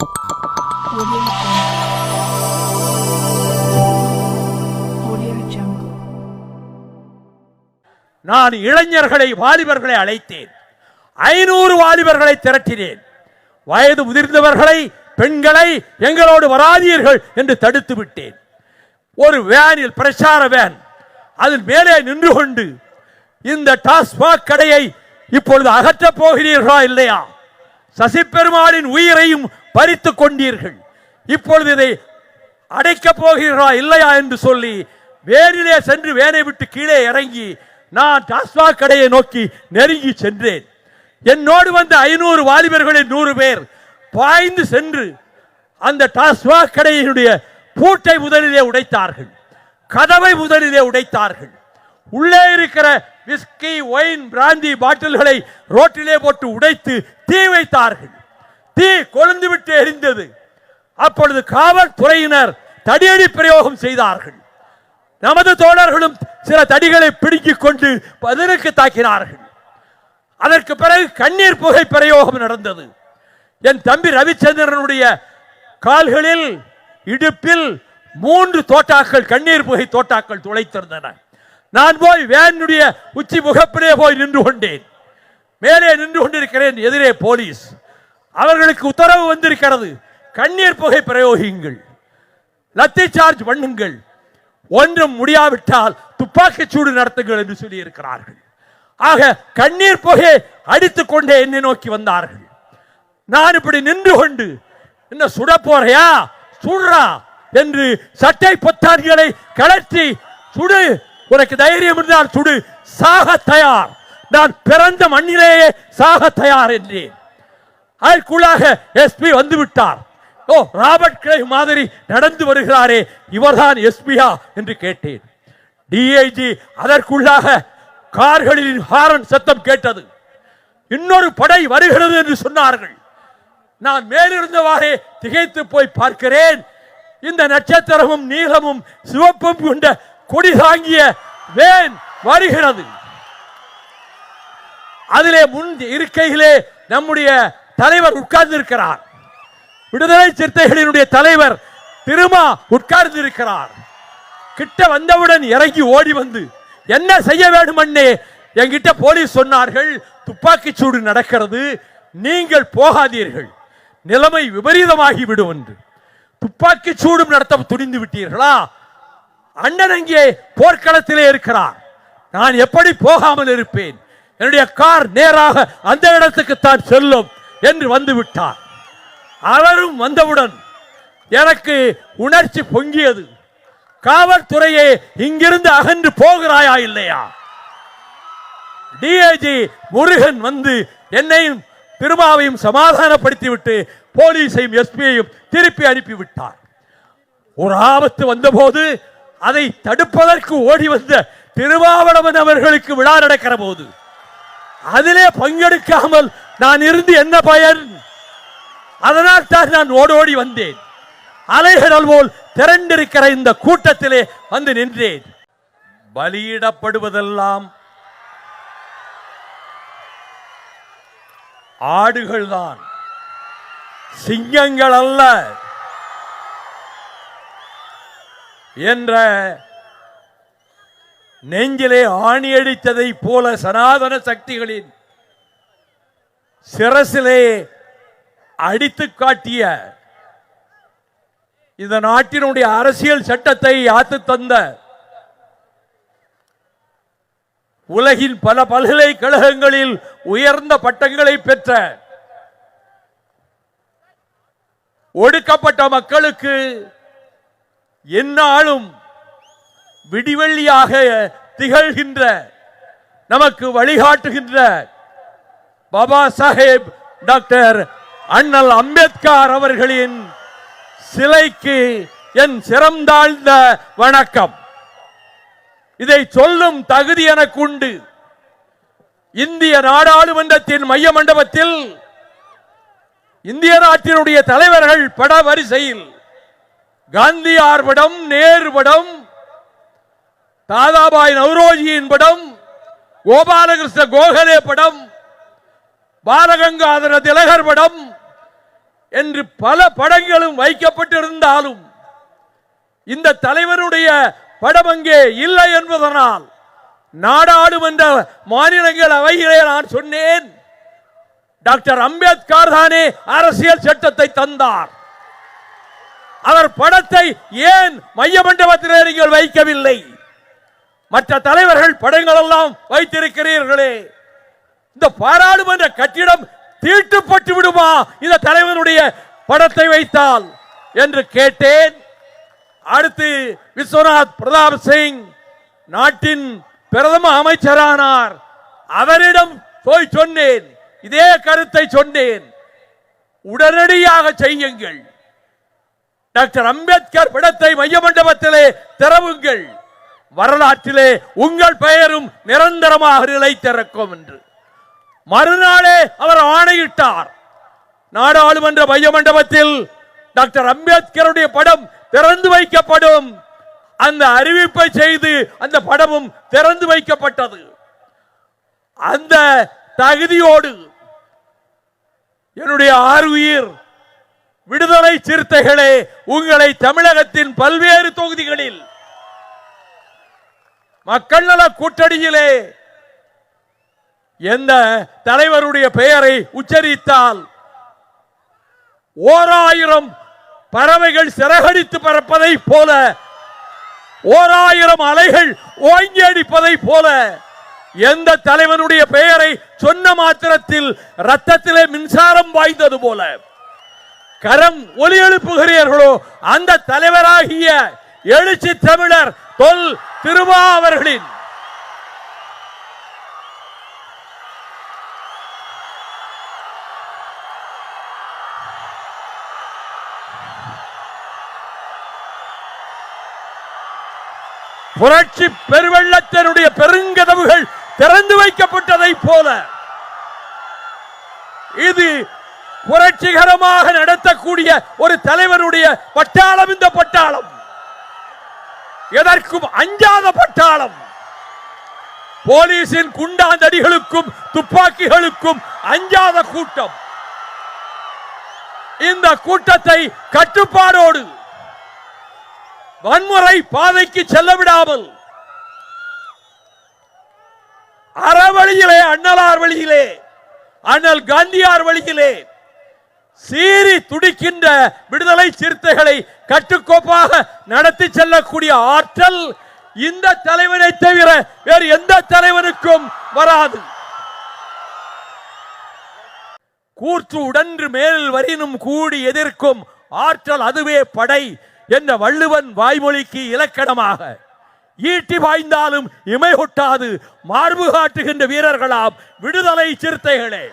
நான் இளைஞர்களை வாலிபர்களை அழைத்தேன். ஐநூறு வாலிபர்களை திரட்டினேன். வயது முதிர்ந்தவர்களை பெண்களை எங்களோடு வராதீர்கள் என்று தடுத்து விட்டேன். ஒரு வேனில் பிரச்சார வேன் அதில் மேலே நின்று கொண்டு இந்த டாஸ்மாக் கடையை இப்பொழுது அகற்றப் போகிறீர்களா இல்லையா? சசி பெருமாளின் உயிரையும் பறித்துக் கொண்டீர்கள். இப்பொழுது இதை அடைக்கப் போகிறா இல்லையா என்று சொல்லி வேனிலே சென்று வேனை விட்டு கீழே இறங்கி நான் டாஸ்மாக் கடையை நோக்கி நெருங்கி சென்றேன். என்னோடு வந்த ஐநூறு வாலிபர்களில் நூறு பேர் பாய்ந்து சென்று அந்த டாஸ்மாக் கடையினுடைய பூட்டை முதலிலே உடைத்தார்கள். கதவை முதலிலே உடைத்தார்கள். உள்ளே இருக்கிற விஸ்கி ஒயின் பிராந்தி பாட்டில்களை ரோட்டிலே போட்டு உடைத்து தீ வைத்தார்கள். தீ கொழுந்து விட்டு எரிந்தது. அப்பொழுது காவல்துறையினர் தடியடி பிரயோகம் செய்தார்கள். நமது தோழர்களும் சில தடிகளை பிடுங்கிக் கொண்டு பதிலுக்கு தாக்கினார்கள். அதற்கு பிறகு கண்ணீர் புகை பிரயோகம் நடந்தது. என் தம்பி ரவிச்சந்திரனுடைய கால்களில் இடுப்பில் மூன்று தோட்டாக்கள் கண்ணீர் புகை தோட்டாக்கள் துளைத்திருந்தன. நான் போய் வேனுடைய உச்சி முகப்பிலே போய் நின்று கொண்டேன். மேலே நின்று கொண்டிருக்கிறேன் எதிரே போலீஸ். அவர்களுக்கு உத்தரவு வந்திருக்கிறது. கண்ணீர் புகை பிரயோகிங்கள் லத்தி சார்ஜ் பண்ணுங்கள். ஒன்றும் முடியாவிட்டால் துப்பாக்கிச் சூடு நடத்துங்கள் என்று சொல்லி இருக்கிறார்கள் ஆக கண்ணீர் புகை அடித்துக் கொண்டே என்னை நோக்கி வந்தார்கள். நான் இப்படி நின்று கொண்டு என்ன சுட போறையா? சுடுறா? என்று சட்டை பொத்தான்களை கலற்றி சுடு உனக்கு தைரியம் இருந்தால் சுடு சாக தயார். நான் பிறந்த மண்ணிலேயே சாக தயார் என்றேன். அதற்குள்ளாக எஸ்பி வந்து விட்டார் ஓ ராபர்ட் கிளை மாதிரி நடந்து வருகிறாரே இவர்தான் எஸ்பியா என்று கேட்டேன். டிஐஜி அதற்குள்ளாக கார்களின் ஹாரன் சத்தம் கேட்டது. இன்னொரு படை வருகிறது என்று சொன்னார்கள். நான் மேலிருந்தவாறே திகைத்து போய் பார்க்கிறேன். இந்த நட்சத்திரமும் நீளமும் சிவப்பும் கொண்ட கொடி தாங்கிய வேன் வருகிறது. அதிலே முன் இருக்கையிலே நம்முடைய தலைவர் உட்கார்ந்து இருக்கிறார் விடுதலை சிறுத்தைகளினுடைய தலைவர் திருமா உட்கார்ந்து இருக்கிறார் கிட்ட வந்தவுடன் இறங்கி ஓடி வந்து என்ன செய்ய வேண்டுமென்னே என்கிட்ட போலீஸ் சொன்னார்கள் துப்பாக்கி சூடு நடக்கிறது நீங்கள் போகாதீர்கள். நிலைமை விபரீதமாகி விடும் என்று. துப்பாக்கி சூடும் நடத்த துணிந்து விட்டீர்களா? அண்ணன் அங்கே போர்க்களத்திலே இருக்கிறார். நான் எப்படி போகாமல் இருப்பேன்? என்னுடைய கார் நேராக அந்த இடத்துக்கு தான் செல்லும். என்று வந்து விட்டார் அவரும் வந்தவுடன் எனக்கு உணர்ச்சி பொங்கியது. காவல்துறையே இங்கிருந்து அகன்று போகிறாயா இல்லையா? டிஐஜி முருகன் வந்து என்னையும் திருமாவையும் சமாதானப்படுத்திவிட்டு போலீஸையும் எஸ்பியையும் திருப்பி அனுப்பிவிட்டார். ஒரு ஆபத்து வந்தபோது அதை தடுப்பதற்கு ஓடி வந்த திருமாவளவன் அவர்களுக்கு விழா நடக்கிற போது அதிலே பங்கெடுக்காமல் நான் இருந்து என்ன பயன்? அதனால் தான் நான் ஓடோடி வந்தேன். அலைகடல் போல் திரண்டிருக்கிற இந்த கூட்டத்திலே வந்து நின்றேன். பலியிடப்படுவதெல்லாம் ஆடுகள்தான். சிங்கங்கள் அல்ல. என்ற நெஞ்சிலே ஆணியடித்ததைப் போல சனாதன சக்திகளின் சிரசிலே அடித்து காட்டிய இந்த நாட்டினுடைய அரசியல் சட்டத்தை யாத்து தந்த உலகின் பல பல்கலைக்கழகங்களில் உயர்ந்த பட்டங்களை பெற்ற ஒடுக்கப்பட்ட மக்களுக்கு எந்நாளும் விடிவெள்ளியாக திகழ்கின்ற நமக்கு வழிகாட்டுகின்ற பாபா சாஹேப் டாக்டர் அண்ணல் அம்பேத்கர் அவர்களின் சிலைக்கு என் சிறந்தாழ்ந்த வணக்கம். இதை சொல்லும் தகுதி எனக்கு உண்டு. இந்திய நாடாளுமன்றத்தின் மைய மண்டபத்தில் இந்திய நாட்டினுடைய தலைவர்கள் பட வரிசையில் காந்தியார் படம் நேரு படம் தாதாபாய் நவ்ரோஜியின் படம் கோபாலகிருஷ்ண கோகலே படம் பாலகங்காதர திலகர் படம் என்று பல படங்களும் வைக்கப்பட்டிருந்தாலும் இந்த தலைவருடைய படம் அங்கே இல்லை என்பதனால் நாடாளுமன்ற மாநிலங்கள் அவையிலே நான் சொன்னேன். டாக்டர் அம்பேத்கர் தானே அரசியல் சட்டத்தை தந்தார். அவர் படத்தை ஏன் மைய மண்டபத்திலே நீங்கள் வைக்கவில்லை? மற்ற தலைவர்கள் படங்கள் எல்லாம் வைத்திருக்கிறீர்களே. இந்த பாராளுமன்ற கட்டிடம் தீட்டுப்பட்டு விடுமா? இந்த தலைவனுடைய படத்தை வைத்தால் என்று கேட்டேன். அடுத்து விஸ்வநாத் பிரதாப் சிங் நாட்டின் பிரதம அமைச்சரானார். அவரிடம் போய் சொன்னேன். இதே கருத்தை சொன்னேன். உடனடியாக செய்யுங்கள். டாக்டர் அம்பேத்கர் படத்தை மைய மண்டபத்திலே திறவுங்கள். வரலாற்றிலே உங்கள் பெயரும் நிரந்தரமாக நிலைத்திருக்கும் என்று. மறுநாளே அவர் ஆணையிட்டார். நாடாளுமன்ற மைய மண்டபத்தில் டாக்டர் அம்பேத்கருடைய படம் திறந்து வைக்கப்படும். அந்த அறிவிப்பை செய்து அந்த படமும் திறந்து வைக்கப்பட்டது. அந்த தகுதியோடு என்னுடைய ஆறுயிர் விடுதலை சிறுத்தைகளே உங்களை தமிழகத்தின் பல்வேறு தொகுதிகளில் மக்கள் நல கூட்டணியிலே எந்த தலைவருடைய பெயரை உச்சரித்தால் ஓராயிரம் பறவைகள் சிறகடித்து பறப்பதை போல ஓராயிரம் அலைகள் ஓங்கி அடிப்பதை போல எந்த தலைவனுடைய பெயரை சொன்ன மாத்திரத்தில் ரத்தத்திலே மின்சாரம் வாய்ந்தது போல கரம் ஒலி எழுப்புகிறீர்களோ அந்த தலைவராகிய எழுச்சி தமிழர் தொல் திருமா புரட்சி பெருவெள்ளத்தினுடைய பெருங்கதவுகள் திறந்து வைக்கப்பட்டதை போல இது புரட்சிகரமாக நடத்தக்கூடிய ஒரு தலைவருடைய பட்டாளம் இந்த பட்டாளம். எதற்கும் அஞ்சாத பட்டாளம். போலீசின் குண்டாந்தடிகளுக்கும் துப்பாக்கிகளுக்கும் அஞ்சாத கூட்டம். இந்த கூட்டத்தை கட்டுப்பாடோடு வன்முறை பாதைக்கு செல்ல விடாமல் அறவழியிலே அண்ணலார் வழியிலே அண்ணல் காந்தியார் வழியிலே சீறி துடிக்கின்ற விடுதலை சிறுத்தைகளை கட்டுக்கோப்பாக நடத்தி செல்லக்கூடிய ஆற்றல் இந்த தலைவனை தவிர வேறு எந்த தலைவனுக்கும் வராது. கூற்று உடன்று மேல் வரினும் கூடி எதிர்க்கும் ஆற்றல் அதுவே படை. என்ற வள்ளுவன் வாய்மொழிக்கு இலக்கணமாக ஈட்டி பாய்ந்தாலும் இமை கொட்டாது மார்பு காட்டுகின்ற வீரர்களாம் விடுதலை சிறுத்தைகளே.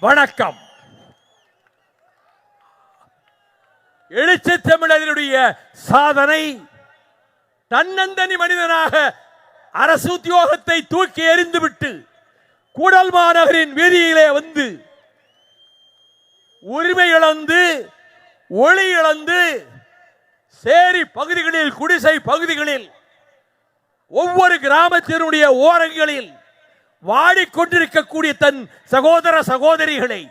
வணக்கம். எழுச்சி தமிழர்களுடைய சாதனை தன்னந்தனி மனிதனாக அரசு உத்தியோகத்தை தூக்கி எறிந்துவிட்டு கூடல் மாநகரின் வீதியிலே வந்து உரிமை இழந்து ஒளி இழந்து சேரி பகுதிகளில் குடிசை பகுதிகளில் ஒவ்வொரு கிராமத்தினுடைய ஓரங்களில் வாடிக்கொண்டிருக்கக்கூடிய தன் சகோதர சகோதரிகளை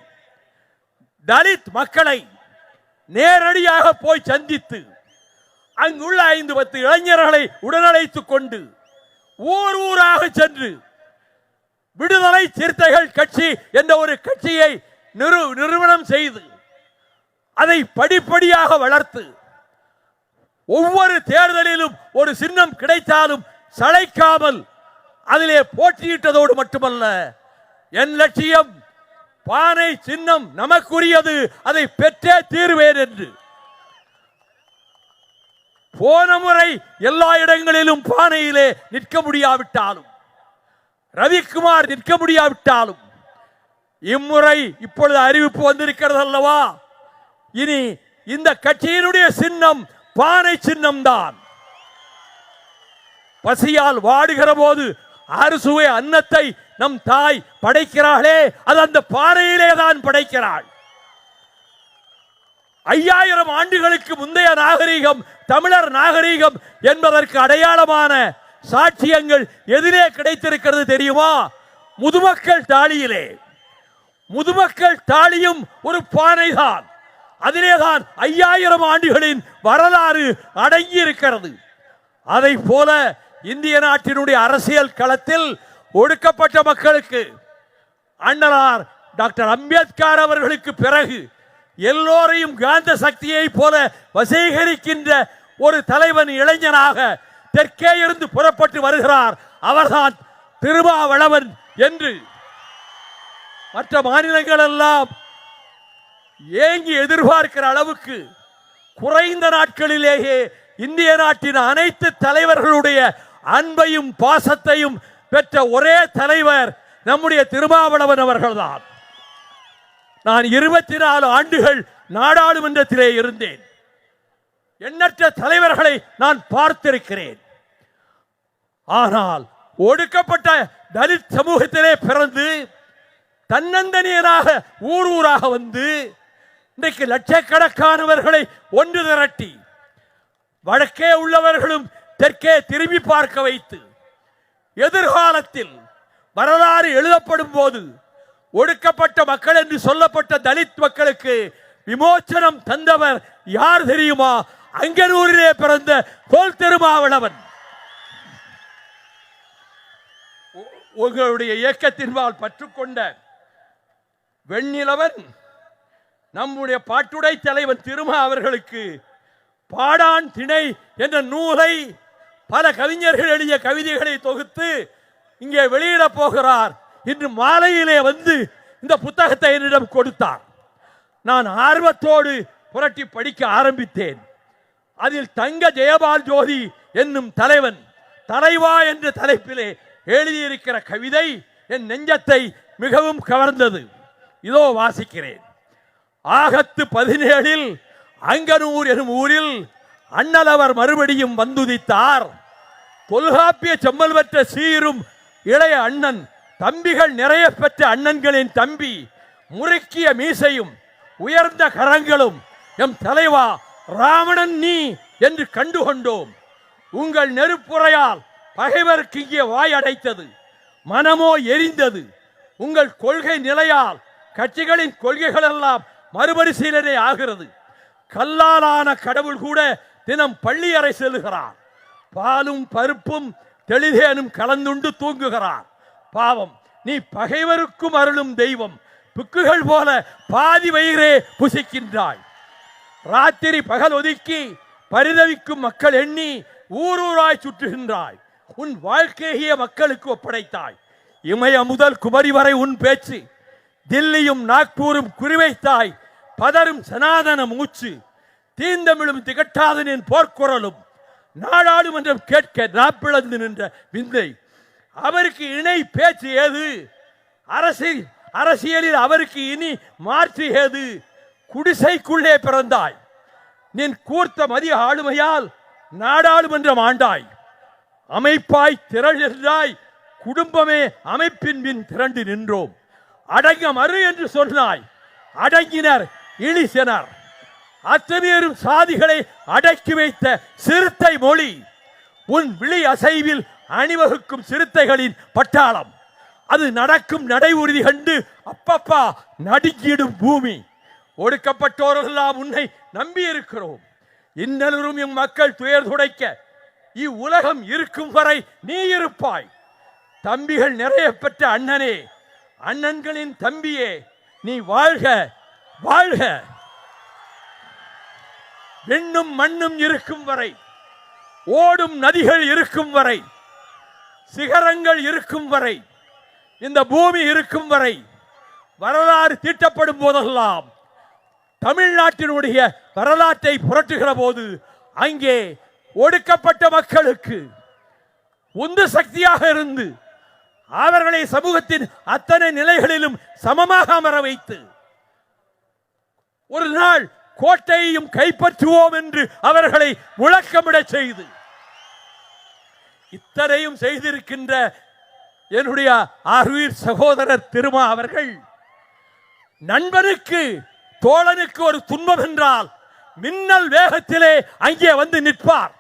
தலித் மக்களை நேரடியாக போய் சந்தித்து அங்குள்ள ஐந்து பத்து இளைஞர்களை உடனழைத்துக் கொண்டு ஊர் ஊராக சென்று விடுதலை சிறுத்தைகள் கட்சி என்ற ஒரு கட்சியை நிறு நிறுவனம் செய்து அதை படிப்படியாக வளர்த்து ஒவ்வொரு தேர்தலிலும் ஒரு சின்னம் கிடைத்தாலும் சளைக்காமல் அதிலே போட்டியிட்டதோடு மட்டுமல்ல என் லட்சியம் பானை சின்னம் நமக்குரியது அதை பெற்றே தீர்வேன் என்று. போன முறை எல்லா இடங்களிலும் பானையிலே நிற்க முடியாவிட்டாலும் ரவிக்குமார் நிற்க முடியாவிட்டாலும் இம்முறை இப்பொழுது அறிவிப்பு வந்திருக்கிறது அல்லவா? இனி இந்த கட்சியினுடைய சின்னம் பானை சின்னம்தான். பசியால் வாடுகிற போது அறுசுவை அன்னத்தை நம் தாய் படைக்கிறாளே அது அந்த பானையிலே தான் படைக்கிறாள். ஐயாயிரம் ஆண்டுகளுக்கு முந்தைய நாகரீகம் தமிழர் நாகரீகம் என்பதற்கு அடையாளமான சாட்சியங்கள் எதிரே கிடைத்திருக்கிறது தெரியுமா? முதுமக்கள் தாலியிலே. முதுமக்கள் தாளியும் ஒரு பானைதான். அதிலேதான் ஐயாயிரம் ஆண்டுகளின் வரலாறு அடங்கி இருக்கிறது அதை போல இந்திய நாட்டினுடைய அரசியல் களத்தில் ஒடுக்கப்பட்ட மக்களுக்கு அண்ணலார் டாக்டர் அம்பேத்கர் அவர்களுக்கு பிறகு எல்லோரையும் காந்த சக்தியை போல வசீகரிக்கின்ற ஒரு தலைவன் இளைஞனாக தெற்கே இருந்து புறப்பட்டு வருகிறார். அவர்தான் திருமாவளவன் என்று மற்ற மாநிலங்கள் எல்லாம் ஏங்கி எதிர்பார்க்கிற அளவுக்கு குறைந்த நாட்களிலேயே இந்திய நாட்டின் அனைத்து தலைவர்களுடைய அன்பையும் பாசத்தையும் பெற்ற ஒரே தலைவர் நம்முடைய திருமாவளவன் அவர்கள்தான். நான் இருபத்தி நாலு ஆண்டுகள் நாடாளுமன்றத்திலே இருந்தேன். எண்ணற்ற தலைவர்களை நான் பார்த்திருக்கிறேன். ஆனால் ஒடுக்கப்பட்ட தலித் சமூகத்திலே பிறந்து தன்னந்தனியராக ஊர் ஊராக வந்து இன்றைக்கு லட்சக்கணக்கானவர்களை ஒன்று திரட்டி வடக்கே உள்ளவர்களும் தெற்கே திரும்பி பார்க்க வைத்து எதிர்காலத்தில் வரலாறு எழுதப்படும் போது ஒடுக்கப்பட்ட மக்கள் என்று சொல்லப்பட்ட தலித் மக்களுக்கு விமோச்சனம் தந்தவர் யார் தெரியுமா? அங்கனூரிலே பிறந்த தோல் திருமாவளவன். உ- உங்களுடைய இயக்கத்தின்பால் பற்றுக்கொண்ட வெண்ணிலவன் நம்முடைய பாட்டுடை தலைவன் திருமா அவர்களுக்கு பாடான் திணை என்ற நூலை பல கவிஞர்கள் எழுதிய கவிதைகளை தொகுத்து இங்கே வெளியிடப் போகிறார். இன்று மாலையிலே வந்து இந்த புத்தகத்தை என்னிடம் கொடுத்தார். நான் ஆர்வத்தோடு புரட்டி படிக்க ஆரம்பித்தேன். அதில் தங்க ஜெயபால் ஜோதி என்னும் தலைவன் தலைவா என்ற தலைப்பிலே எழுதியிருக்கிற கவிதை என் நெஞ்சத்தை மிகவும் கவர்ந்தது. இதோ வாசிக்கிறேன். ஆகத்து பதினேழில் அங்கனூர் எனும் ஊரில் அண்ணலவர் மறுபடியும் வந்துதித்தார். தொல்காப்பிய செம்மல் பெற்ற சீரும் இளைய அண்ணன் தம்பிகள் நிறைய பெற்ற அண்ணன்களின் தம்பி முறுக்கிய மீசையும் உயர்ந்த கரங்களும் எம் தலைவா ராவணன் நீ என்று கண்டுகொண்டோம். உங்கள் நெருப்புறையால் பகைவருக்கு இங்கே வாய் அடைத்தது மனமோ எரிந்தது. உங்கள் கொள்கை நிலையால் கட்சிகளின் கொள்கைகள் எல்லாம் மறுபரிசீலனை ஆகிறது. கல்லாலான கடவுள் கூட தினம் பள்ளி அறை செல்லுகிறார். பாலும் பருப்பும் தெளிதேனும் கலந்துண்டு தூங்குகிறார். பாவம் நீ பகைவருக்கும் அருளும் தெய்வம் புக்குகள் போல பாதி வயிறே புசிக்கின்றாய். ராத்திரி பகல் ஒதுக்கி பரிதவிக்கும் மக்கள் எண்ணி ஊரூராய் சுற்றுகின்றாய். உன் வாழ்க்கையே மக்களுக்கு ஒப்படைத்தாய். இமய முதல் குமரி வரை உன் பேச்சு. தில்லியும் நாக்பூரும் குறிவைத்தாய் பதரும் சனாதன மூச்சு தீந்தமிழும் திகட்டாதனின் போர்க்குரலும் நாடாளுமன்றம் கேட்க நாப்பிழந்து நின்ற விந்தை. அவருக்கு இணை பேச்சு ஏது? அரசியல் அரசியலில் அவருக்கு இனி மாற்று ஏது? குடிசைக்குள்ளே பிறந்தாய். நின் கூர்த்த மதிய ஆளுமையால் நாடாளுமன்றம் ஆண்டாய். அமைப்பாய் திரளாய் குடும்பமே அமைப்பின் பின் திரண்டு நின்றோம். அடங்க மறு என்று சொன்னாய். அடங்கினர் இழிசனர். அத்தனையரும் சாதிகளை அடக்கி வைத்த சிறுத்தை மொழி உன் விழி அசைவில் அணிவகுக்கும் சிறுத்தைகளின் பட்டாளம். அது நடக்கும் நடை உறுதி கண்டு அப்பப்பா நடுங்கிடும் பூமி. ஒடுக்கப்பட்டோரெல்லாம் உன்னை நம்பி இருக்கிறோம் இன்னலரும் எம் மக்கள் துயர் துடைக்க இவ்வுலகம் இருக்கும் வரை நீ இருப்பாய். தம்பிகள் நிறைய பெற்ற அண்ணனே அண்ணன்களின் தம்பியே நீ வாழ்க வாழ்க. விண்ணும் மண்ணும் இருக்கும் வரை ஓடும் நதிகள் இருக்கும் வரை சிகரங்கள் இருக்கும் வரை இந்த பூமி இருக்கும் வரை வரலாறு தீட்டப்படும் போதெல்லாம் தமிழ்நாட்டினுடைய வரலாற்றை புரட்டுகிற போது அங்கே ஒடுக்கப்பட்ட மக்களுக்கு உந்து சக்தியாக இருந்து அவர்களை சமூகத்தின் அத்தனை நிலைகளிலும் சமமாக அமர வைத்து ஒரு நாள் கோட்டையையும் கைப்பற்றுவோம் என்று அவர்களை முழக்கமிடச் செய்து இத்தனையும் செய்திருக்கின்ற என்னுடைய ஆர்வீர் சகோதரர் திருமா அவர்கள் நண்பனுக்கு தோழனுக்கு ஒரு துன்பம் என்றால் மின்னல் வேகத்திலே அங்கே வந்து நிற்பார்.